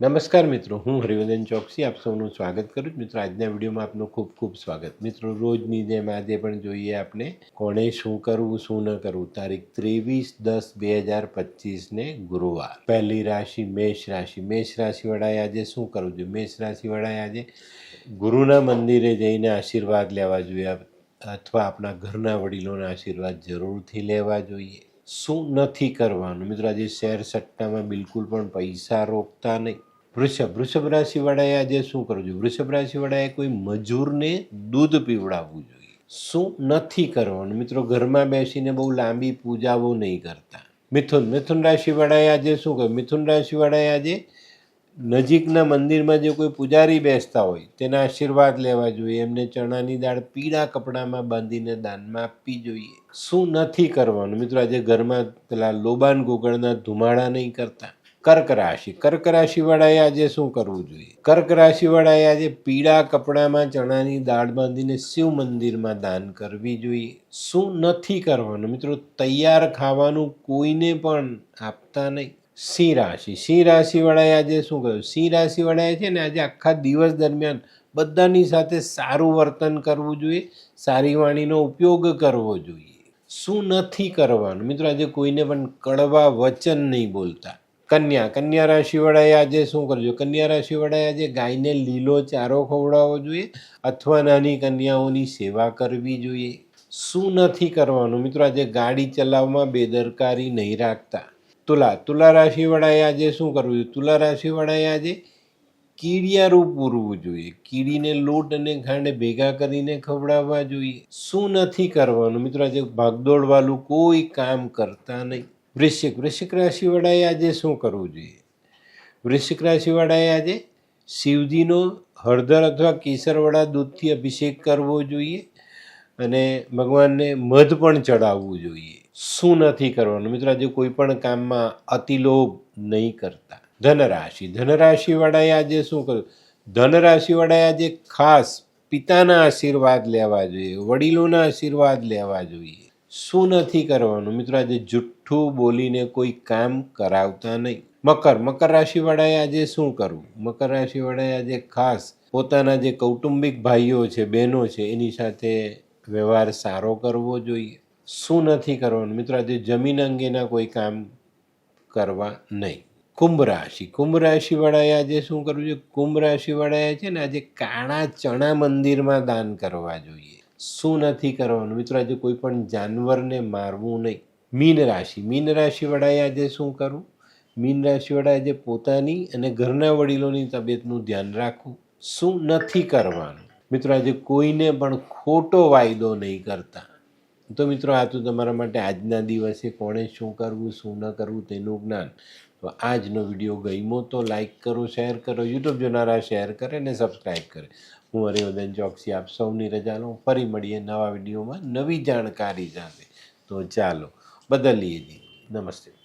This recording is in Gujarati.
નમસ્કાર મિત્રો, હું હરિવંદન ચોકસી, આપ સૌનું સ્વાગત કરું છું. મિત્રો, આજના વિડીયોમાં આપનું ખૂબ ખૂબ સ્વાગત. મિત્રો, રોજની જેમ આજે પણ જોઈએ આપણે કોણે શું કરવું, શું ન કરવું. તારીખ ત્રેવીસ દસ બે હજાર પચીસને ગુરુવાર. પહેલી રાશિ મેષ રાશિ. મેષ રાશિવાળાએ આજે શું કરવું જોઈએ? મેષ રાશિવાળાએ આજે ગુરુના મંદિરે જઈને આશીર્વાદ લેવા જોઈએ અથવા આપણા ઘરના વડીલોના આશીર્વાદ જરૂરથી લેવા જોઈએ. શું નથી કરવાનું? મિત્રો, આજે શેર સટ્ટામાં બિલકુલ પણ પૈસા રોકતા નહીં. વૃષભ વૃષભ રાશિવાળાએ આજે શું કરવું જોઈએ? વૃષભ રાશિવાળાએ કોઈ મજૂરને દૂધ પીવડાવવું જોઈએ. શું નથી કરવાનું? મિત્રો, ઘરમાં બેસીને બહુ લાંબી પૂજાઓ નહીં કરતા. મિથુન મિથુન રાશિવાળાએ આજે શું કહ્યું મિથુન રાશિવાળાએ આજે નજીકના મંદિરમાં જે કોઈ પૂજારી બેસતા હોય, તેના આશીર્વાદ લેવા જોઈએ. એમને ચણાની દાળ પીળા કપડામાં બાંધીને દાનમાં આપવી જોઈએ. શું નથી કરવાનું? મિત્રો, આજે ઘરમાં પેલા લોબાન ગોગળના ધુમાડા નહીં કરતા. કર્ક રાશિ. કર્ક રાશિવાળાએ આજે શું કરવું જોઈએ? કર્ક રાશિવાળાએ આજે પીળા કપડામાં, ચણાની દાળ બાંધીને શિવ મંદિરમાં દાન કરવી જોઈએ. શું નથી કરવાનું? મિત્રો, તૈયાર ખાવાનું કોઈને પણ આપતા નહીં. સિંહ રાશિ. સિંહ રાશિવાળાએ આજે શું કહ્યું સિંહ રાશિવાળાએ છે ને આજે આખા દિવસ દરમિયાન બધાની સાથે સારું વર્તન કરવું જોઈએ. સારી વાણીનો ઉપયોગ કરવો જોઈએ. શું નથી કરવાનું? મિત્રો, આજે કોઈને પણ કડવા વચન નહીં બોલતા. કન્યા કન્યા રાશિવાળાએ આજે શું કરજો? કન્યા રાશિવાળાએ આજે ગાયને લીલો ચારો ખવડાવવો જોઈએ અથવા નાની કન્યાઓની સેવા કરવી જોઈએ? શું નથી કરવાનું? મિત્રો, આજે ગાડી ચલાવવામાં બેદરકારી નહીં રાખતા. તુલા તુલા રાશિવાળાએ આજે શું કરવું જોઈએ? તુલા રાશિવાળાએ આજે કીડિયારું પૂરવું જોઈએ. કીડીને લોટ અને ખાંડ ભેગા કરીને ખવડાવવા જોઈએ. શું નથી કરવાનું? મિત્રો, આજે ભાગદોડવાળું કોઈ કામ કરતા નહીં. વૃશ્ચિક વૃશ્ચિક રાશિવાળાએ આજે શું કરવું જોઈએ? વૃશ્ચિક રાશિવાળાએ આજે શિવજીનો હળદર અથવા કેસરવાળા દૂધથી અભિષેક કરવો જોઈએ અને ભગવાનને મધ પણ ચડાવવું જોઈએ. શું નથી કરવાનું? મિત્રો, આજે કોઈ પણ કામમાં અતિલોભ નહીં કરતા. ધનરાશિ, ધનરાશિવાળાએ આજે શું કરવું ધનરાશિવાળાએ આજે ખાસ પિતાના આશીર્વાદ લેવા જોઈએ, વડીલોના આશીર્વાદ લેવા જોઈએ. શું નથી કરવાનું? મિત્રો, આજે જુઠ્ઠું બોલીને કોઈ કામ કરાવતા નહીં. મકર મકર રાશિવાળાએ આજે શું કરવું? મકર રાશિવાળાએ આજે ખાસ પોતાના જે કૌટુંબિક ભાઈઓ છે, બહેનો છે, એની સાથે વ્યવહાર સારો કરવો જોઈએ. શું નથી કરવાનું? મિત્રો, આજે જમીન અંગેના કોઈ કામ કરવા નહીં. કુંભ રાશિ. કુંભ રાશિવાળાએ આજે શું કરવું જોઈએ? કુંભ રાશિવાળાએ છે ને, આજે કાળા ચણા મંદિરમાં દાન કરવા જોઈએ. શું નથી કરવાનું? મિત્રો, આજે કોઈ પણ જાનવરને મારવું નહીં. મીન રાશિ. મીન રાશિવાળાએ આજે શું કરવું? મીન રાશિવાળા આજે પોતાની અને ઘરના વડીલોની તબિયતનું ધ્યાન રાખવું. શું નથી કરવાનું? મિત્રો, આજે કોઈને પણ ખોટો વાયદો નહીં કરતા. તો મિત્રો, આ તો તમારા માટે આજના દિવસે કોણે શું કરવું, શું ન કરવું તેનું જ્ઞાન. તો આજનો વીડિયો ગમ્યો તો લાઈક કરો, શેર કરો, યુટ્યુબ જોનારા શેર કરે અને સબસ્ક્રાઈબ કરે. હું હરિવર્ધન ચોકસી આપ સૌની રજા ફરી મળીએ નવા વિડીયોમાં નવી જાણકારી સાથે. તો ચાલો, બદલીએ જી નમસ્તે.